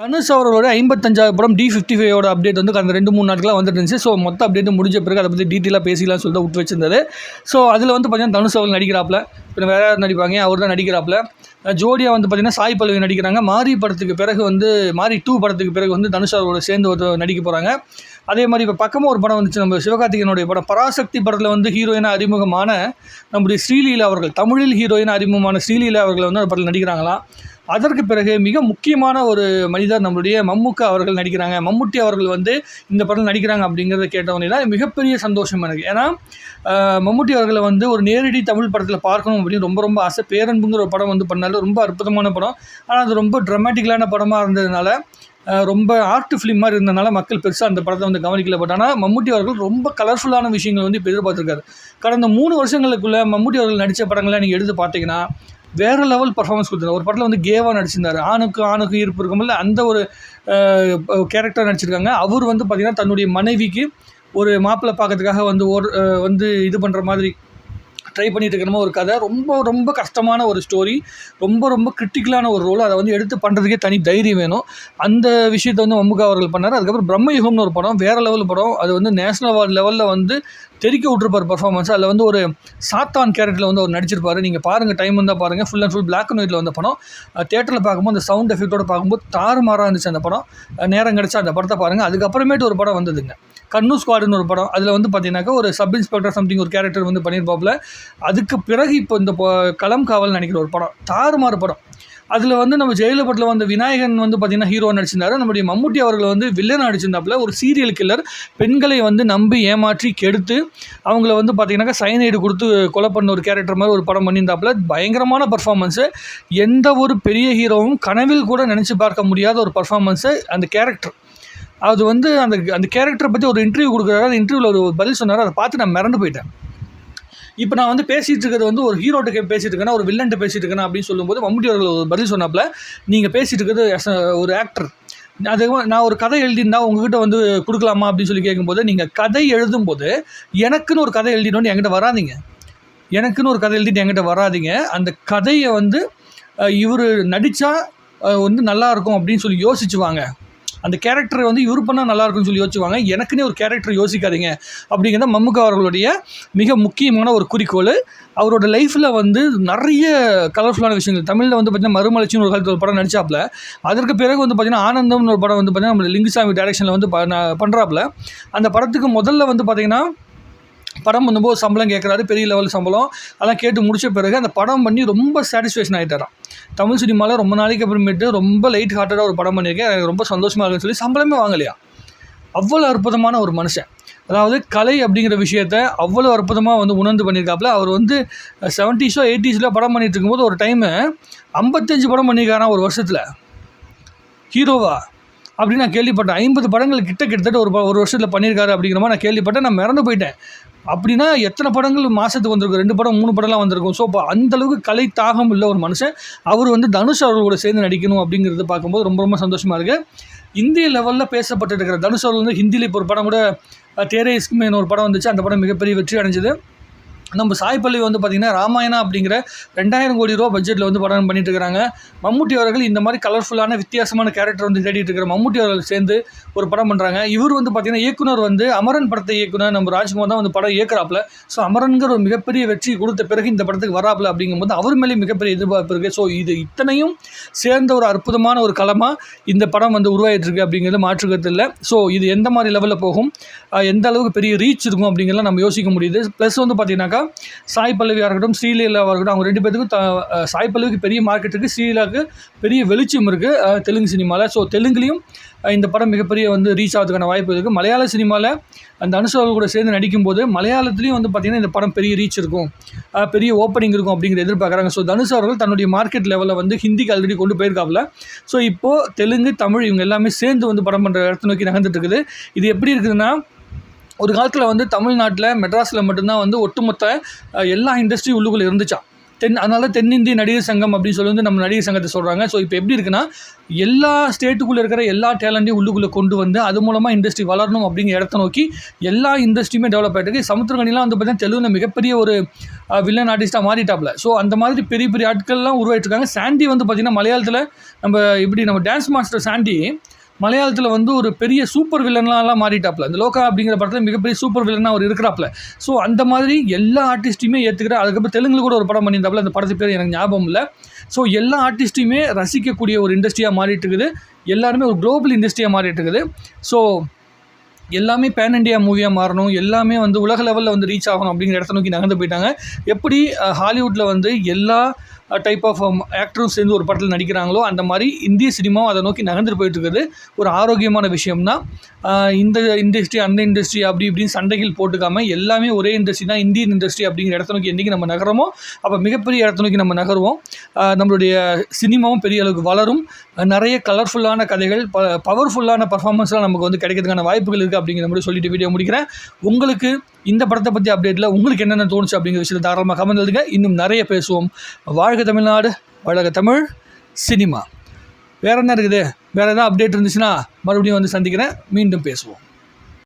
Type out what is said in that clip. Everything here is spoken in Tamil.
தனுஷ் அவர்களோட ஐம்பத்தஞ்சாவது படம் டி ஃபிஃப்டி ஃபைவோட அப்டேட் வந்து அந்த ரெண்டு மூணு நாட்களாக வந்துட்டு இருந்துச்சு. ஸோ மொத்த அப்டேட் முடிஞ்ச பிறகு அதை பற்றி டீட்டெயிலாக பேசிக்கலாம்னு சொல்லிட்டு விட்டு வச்சிருந்தது. ஸோ அதில் வந்து பார்த்தீங்கன்னா தனுஷ் அவர்கள் நடிக்கிறாப்புல. இப்போ வேறு யார் நடிப்பாங்க? அவர் தான் நடிக்கிறாப்புல. ஜோடியாக வந்து பார்த்திங்கன்னா சாய் பல்லவி நடிக்கிறாங்க. மாரி படத்துக்கு பிறகு வந்து மாரி டூ படத்துக்கு பிறகு வந்து தனுஷ் அவரோட சேர்ந்து ஒரு நடிக்க போகிறாங்க அதே மாதிரி இப்போ பக்கமாக ஒரு படம் வந்துச்சு. நம்ம சிவகார்த்திகேயனுடைய படம். பராசக்தி படத்தில் வந்து ஹீரோயினாக அறிமுகமான நம்முடைய ஸ்ரீலீலா அவர்கள் தமிழில் ஹீரோயினாக அறிமுகமான ஸ்ரீலீலா அவர்கள் வந்து அந்த படத்தில் நடிக்கிறாங்களாம். அதற்கு பிறகு மிக முக்கியமான ஒரு மனிதர் நம்மளுடைய மம்முக்கா அவர்கள் நடிக்கிறாங்க. மம்முட்டி அவர்கள் வந்து இந்த படம் நடிக்கிறாங்க அப்படிங்கிறத கேட்டவொடனே தான் மிகப்பெரிய சந்தோஷம் எனக்கு. ஏன்னா மம்முட்டி அவர்களை வந்து ஒரு நேரடி தமிழ் படத்தில் பார்க்கணும் அப்படின்னு ரொம்ப ரொம்ப ஆசை. பேரன்புங்கிற ஒரு படம் வந்து பண்ணாலும் ரொம்ப அற்புதமான படம். ஆனால் அது ரொம்ப ட்ரமாட்டிக்கலான படமாக இருந்ததுனால ரொம்ப ஆர்ட் ஃபிலிம் மாதிரி இருந்தனால மக்கள் பெருசாக அந்த படத்தை வந்து கவனிக்கல. பட் ஆனால் மம்முட்டி அவர்கள் ரொம்ப கலர்ஃபுல்லான விஷயங்கள் வந்து இப்போ எதிர்பார்த்துருக்காரு. கடந்த மூணு வருஷங்களுக்குள்ளே மம்முட்டி அவர்கள் நடித்த படங்களை நீங்கள் எடுத்து பார்த்தீங்கன்னா வேறு லெவல் பர்ஃபார்மன்ஸ் கொடுத்தாரு ஒரு படத்தில் வந்து கேவா நடிச்சிருந்தாரு. ஆணுக்கு ஆணுக்கு ஈர்ப்பு இருக்கும்ல அந்த ஒரு கேரக்டர் நடிச்சிருக்காங்க. அவர் வந்து பார்த்திங்கன்னா தன்னுடைய மனைவிக்கு ஒரு மாப்பிள்ளை பார்க்கறதுக்காக வந்து ஒரு வந்து இது பண்ணுற மாதிரி ட்ரை பண்ணிகிட்டு இருக்கிற ஒரு கதை ரொம்ப ரொம்ப கஷ்டமான ஒரு ஸ்டோரி ரொம்ப ரொம்ப கிரிட்டிக்கலான ஒரு ரோல் அதை வந்து எடுத்து பண்ணுறதுக்கே தனி தைரியம் வேணும். அந்த விஷயத்தை வந்து மம்முகா அவர்கள் பண்ணார். அதுக்கப்புறம் பிரம்மயுகம்னு ஒரு படம் வேறு லெவல் படம். அது வந்து நேஷனல் அவார்ட் லெவலில் வந்து தெறிக்க விட்டுருப்பார் பர்ஃபார்மன்ஸ் அதில் வந்து ஒரு சாத்தான் கேரக்டரில் வந்து அவர் நடிச்சிருப்பார். நீங்கள் பாருங்கள் டைம் இருந்தால் பாருங்கள் full and full black and ஒயிட்டில் வந்த படம். தேட்டரில் பார்க்கும்போது அந்த சவுண்ட் எஃபெக்ட்டோட பார்க்கும்போது தாறுமாறாக இருந்துச்சு அந்த படம். நேரம் கிடச்சா அந்த படத்தை பாருங்கள் அதுக்கப்புறமேட்டு ஒரு படம் வந்ததுங்க. கண்ணு ஸ்குவாடுன்னு ஒரு படம். அதில் வந்து பார்த்தீங்கன்னாக்கா ஒரு சப் இன்ஸ்பெக்டர் சம்திங் ஒரு கேரக்டர் வந்து பண்ணியிருப்பாப்புல. அதுக்கு பிறகு இப்போ இந்த களம் காவல் நினைக்கிற ஒரு படம். தாறுமாறு படம். அதில் வந்து நம்ம ஜெயலலிதத்தில் வந்த விநாயகன் வந்து பார்த்தீங்கன்னா ஹீரோ நடிச்சிருந்தாரு. நம்முடைய மம்முட்டி அவர்கள் வந்து வில்லன் நடிச்சிருந்தாப்புல. ஒரு சீரியல் கில்லர் பெண்களை வந்து நம்பி ஏமாற்றி கெடுத்து அவங்கள வந்து பார்த்திங்கனாக்கா சைனைடு கொடுத்து கொலை பண்ண ஒரு கேரக்டர் மாதிரி ஒரு படம் பண்ணியிருந்தாப்புல. பயங்கரமான பர்ஃபார்மன்ஸு எந்த ஒரு பெரிய ஹீரோவும் கனவில் கூட நினச்சி பார்க்க முடியாத ஒரு பர்ஃபார்மன்ஸு அந்த கேரக்டர் அது வந்து அந்த அந்த கேரக்டரை பற்றி ஒரு இன்டர்வியூ கொடுக்குறாரு. அந்த இன்டர்வியூவில் ஒரு பதில் சொன்னார். அதை பார்த்து நான் மிரண்டு போயிட்டேன். இப்போ நான் வந்து பேசிகிட்டு இருக்கிறது வந்து ஒரு ஹீரோட்டு பேசிகிட்டு இருக்கேன்னா ஒரு வில்லன்ட்டு பேசிகிட்டு இருக்கேன் அப்படின்னு சொல்லும்போது மம்முட்டி அவர்கள் ஒரு பதில் சொன்னாப்புல நீங்கள் பேசிகிட்டு இருக்கிறது ஒரு ஆக்டர் அது நான் ஒரு கதை எழுதியிருந்தா உங்ககிட்ட வந்து கொடுக்கலாமா? அப்படின்னு சொல்லி கேட்கும்போது நீங்கள் கதை எழுதும்போது எனக்குன்னு ஒரு கதை எழுதிட்டு என்கிட்ட வராதீங்க. எனக்குன்னு ஒரு கதை எழுதிட்டு என்கிட்ட வராதீங்க. அந்த கதையை வந்து இவர் நடித்தா வந்து நல்லா இருக்கும் அப்படின்னு சொல்லி யோசிச்சு வாங்க. அந்த கேரக்டரை வந்து இவர் பண்ணால் நல்லா இருக்கும்னு சொல்லி யோசிச்சுவாங்க எனக்குன்னே ஒரு கேரக்டர் யோசிக்காதீங்க. அப்படிங்கிறத மம்முக்கா அவர்களுடைய மிக முக்கியமான ஒரு குறிக்கோள். அவரோட லைஃப்பில் வந்து நிறைய கலர்ஃபுல்லான விஷயங்கள். தமிழில் வந்து பார்த்தீங்கன்னா மறுமலர்ச்சின்னு ஒரு காலத்தில் ஒரு படம் நடிச்சாப்புல அதற்கு பிறகு வந்து பார்த்திங்கன்னா ஆனந்தம்னு ஒரு படம் வந்து பார்த்திங்கன்னா நம்ம லிங்குசாமி டைரக்ஷனில் வந்து பண்ணுறாப்புல அந்த படத்துக்கு முதல்ல வந்து பார்த்திங்கன்னா படம் பண்ணும்போது சம்பளம் கேட்குறாரு பெரிய லெவல் சம்பளம். அதெல்லாம் கேட்டு முடிச்ச பிறகு அந்த படம் பண்ணி ரொம்ப சாட்டிஸ்ஃபேக்ஷன் ஆகிட்டாராம் தமிழ் சினிமாவில் ரொம்ப நாளைக்கு அப்புறமேட்டு ரொம்ப லைட் ஹார்ட்டடாக ஒரு படம் பண்ணியிருக்கேன். எனக்கு ரொம்ப சந்தோஷமாக இருக்குன்னு சொல்லி சம்பளமே வாங்கலையா? அவ்வளோ அற்புதமான ஒரு மனுஷன். அதாவது கலை அப்படிங்கிற விஷயத்த அவ்வளோ அற்புதமாக வந்து உணர்ந்து பண்ணியிருக்காப்புல. அவர் வந்து செவன்ட்டீஸோ எயிட்டிஸில் படம் பண்ணிட்டு இருக்கும்போது ஒரு டைமு ஐம்பத்தஞ்சு படம் பண்ணியிருக்காராம் ஒரு வருஷத்தில்? ஹீரோவா? அப்படின்னு நான் கேள்விப்பட்டேன். ஐம்பது படங்கள் கிட்ட கிட்டத்தட்ட ஒரு ஒரு வருஷத்தில் பண்ணியிருக்காரு அப்படிங்கிற மாதிரி நான் கேள்விப்பட்டேன். நான் மறந்து போயிட்டேன். அப்படின்னா எத்தனை படங்கள் மாதத்துக்கு வந்திருக்கும்? ரெண்டு படம் மூணு படம்லாம் வந்திருக்கும். ஸோ இப்போ அந்தளவுக்கு கலை தாகம் உள்ள ஒரு மனுஷன் அவர் வந்து தனுஷ் அவர்களோட சேர்ந்து நடிக்கணும் அப்படிங்கிறது பார்க்கும்போது ரொம்ப ரொம்ப சந்தோஷமாக இருக்குது இந்திய லெவலில் பேசப்பட்டு இருக்கிற தனுஷ் அவர்கள் வந்து ஹிந்தியில் இப்போ ஒரு படம் கூட தேரே இஸ்குமேன்னு ஒரு படம் வந்துச்சு. அந்த படம் மிகப்பெரிய வெற்றி அடைஞ்சது. நம்ம சாய் பல்லவி வந்து பார்த்திங்கன்னா ராமாயணா அப்படிங்கிற ரெண்டாயிரம் கோடி ரூபா பட்ஜெட்டில் வந்து படம் பண்ணிட்டு இருக்கிறாங்க மம்முட்டி அவர்கள் இந்த மாதிரி கலர்ஃபுல்லான வித்தியாசமான கேரக்டர் வந்து தேடிட்டு இருக்கிற மம்முட்டி அவர்கள் சேர்ந்து ஒரு படம் பண்ணுறாங்க இவர் வந்து பார்த்திங்கன்னா இயக்குனர் வந்து அமரன் படத்தை இயக்குனர் நம்ம ராஜ்குமார் தான் வந்து படம் இயக்குறாப்புல. ஸோ அமரன்கிற ஒரு மிகப்பெரிய வெற்றி கொடுத்த பிறகு இந்த படத்துக்கு வராப்புல அப்படிங்கும்போது அவர் மேலே மிகப்பெரிய எதிர்பார்ப்பு இருக்குது ஸோ இது இத்தனையும் சேர்ந்த ஒரு அற்புதமான ஒரு களமாக இந்த படம் வந்து உருவாகிட்டுருக்கு அப்படிங்கிறது மாற்றுக்கிறது இல்லை. ஸோ இது எந்த மாதிரி லெவலில் போகும்? எந்த அளவுக்கு பெரிய ரீச் இருக்கும் அப்படிங்கிறத நம்ம யோசிக்க முடியுது. ப்ளஸ் வந்து பார்த்தீங்கன்னாக்கா சாய் பல்லவியாக இருக்கட்டும் ஸ்ரீலீலாவாக இருக்கட்டும் அவங்க ரெண்டு பேத்துக்கும் த- சாய் பல்லவிக்கு பெரிய மார்க்கெட் இருக்குது ஸ்ரீலாவுக்கு பெரிய வெளிச்சம் இருக்குது தெலுங்கு சினிமாவில் ஸோ தெலுங்குலேயும் இந்த படம் மிகப்பெரிய வந்து ரீச் ஆகிறதுக்கான வாய்ப்பு இருக்குது மலையாள சினிமாவில் அந்த அனுசவர்கள் கூட சேர்ந்து நடிக்கும்போது மலையாளத்துலேயும் வந்து பார்த்திங்கன்னா இந்த படம் பெரிய ரீச் இருக்கும். பெரிய ஓப்பனிங் இருக்கும் அப்படிங்கிற எதிர்பார்க்குறாங்க. ஸோ தனுஷ் அவர்கள் தன்னுடைய மார்க்கெட் லெவலில் வந்து ஹிந்திக்கு ஆல்ரெடி கொண்டு போயிருக்காப்புல. ஸோ இப்போது தெலுங்கு தமிழ் இவங்க எல்லாமே சேர்ந்து வந்து படம் பண்ணுற இடத்த நோக்கி நகர்ந்துட்டு இருக்குது. இது எப்படி இருக்குதுன்னா ஒரு காலத்தில் வந்து தமிழ்நாட்டில் மெட்ராஸில் மட்டும்தான் வந்து ஒட்டுமொத்த எல்லா இண்டஸ்ட்ரியும் உள்ளுக்குள்ளே இருந்துச்சா? தென் அதனால தென்னிந்திய நடிகர் சங்கம் அப்படின்னு சொல்லி வந்து நம்ம நடிகர் சங்கத்தை சொல்கிறாங்க ஸோ இப்போ எப்படி இருக்குன்னா எல்லா ஸ்டேட்டுக்குள்ளே இருக்கிற எல்லா டேலண்ட்டையும் உள்ளுக்குள்ளே கொண்டு வந்து அது மூலமாக இண்டஸ்ட்ரி வளரணும் அப்படிங்கிற இடத்த நோக்கி எல்லா இண்டஸ்ட்ரியுமே டெவலப் ஆகிட்டு இருக்கு. சமுத்திரகனிலாம் வந்து பார்த்தீங்கன்னா தெலுங்கில் மிகப்பெரிய ஒரு வில்லன் ஆர்டிஸ்ட்டாக மாறிட்டாப்ல. ஸோ அந்த மாதிரி பெரிய பெரிய ஆட்கள்லாம் உருவாகிட்டு இருக்காங்க. சாண்டி வந்து பார்த்திங்கன்னா மலையாளத்தில் நம்ம இப்படி நம்ம டான்ஸ் மாஸ்டர் சாண்டி மலையாளத்தில் வந்து ஒரு பெரிய சூப்பர் வில்லன்லாம் மாறிட்டாப்ல. இந்த லோகா அப்படிங்கிற படத்தில் மிகப்பெரிய சூப்பர் வில்லனாக அவர் இருக்கிறாப்ல. ஸோ அந்த மாதிரி எல்லா ஆர்டிஸ்ட்டையுமே ஏற்றுக்கிற அதுக்கப்புறம் தெலுங்குல கூட ஒரு படம் பண்ணியிருந்தாப்புல அந்த படத்து பேர் எனக்கு ஞாபகம் இல்லை. ஸோ எல்லா ஆர்டிஸ்ட்டையுமே ரசிக்கக்கூடிய ஒரு இண்டஸ்ட்ரியாக மாறிட்டு இருக்குது எல்லாருமே ஒரு குளோபல் இண்டஸ்ட்ரியாக மாறிட்டு இருக்குது ஸோ எல்லாமே பேன் இண்டியா மூவியாக மாறணும். எல்லாமே வந்து உலக லெவலில் வந்து ரீச் ஆகணும் அப்படிங்கிற இடத்த நோக்கி நகர்ந்து போயிட்டாங்க. எப்படி ஹாலிவுட்டில் வந்து எல்லா டைப் ஆஃப் ஆக்டரும் சேர்ந்து ஒரு படத்தில் நடிக்கிறாங்களோ அந்த மாதிரி இந்திய சினிமாவும் அதை நோக்கி நகர்ந்துட்டு போயிட்டு இருக்குது. ஒரு ஆரோக்கியமான விஷயம்தான் இந்த இண்டஸ்ட்ரி அந்த இண்டஸ்ட்ரி அப்படி இப்படின்னு சண்டைகள் போட்டுக்காமல் எல்லாமே ஒரே இண்டஸ்ட்ரி தான் இந்தியன் இண்டஸ்ட்ரி அப்படிங்கிற இடத்த நோக்கி என்றைக்கு நம்ம நகரமோ அப்போ மிகப்பெரிய இடத்த நோக்கி நம்ம நகருவோம். நம்மளுடைய சினிமாவும் பெரிய அளவுக்கு வளரும். நிறைய கலர்ஃபுல்லான கதைகள் ப பவர்ஃபுல்லான பர்ஃபார்மன்ஸ்லாம் நமக்கு வந்து கிடைக்கிறதுக்கான வாய்ப்புகள் இருக்குது அப்படிங்கிற மாதிரி சொல்லிட்டு வீடியோ முடிக்கிறேன். உங்களுக்கு இந்த படத்தை பற்றி அப்டேட்டில் உங்களுக்கு என்னென்ன தோணுச்சு அப்படிங்கிற விஷயத்தை தாராளமாக கமெண்ட் எழுதுங்க. இன்னும் நிறைய பேசுவோம். வாழ்க தமிழ்நாடு வழக தமிழ் சினிமா. வேறு என்ன இருக்குது? வேறு எதாவது அப்டேட் இருந்துச்சுன்னா மறுபடியும் வந்து சந்திக்கிறேன். மீண்டும் பேசுவோம்.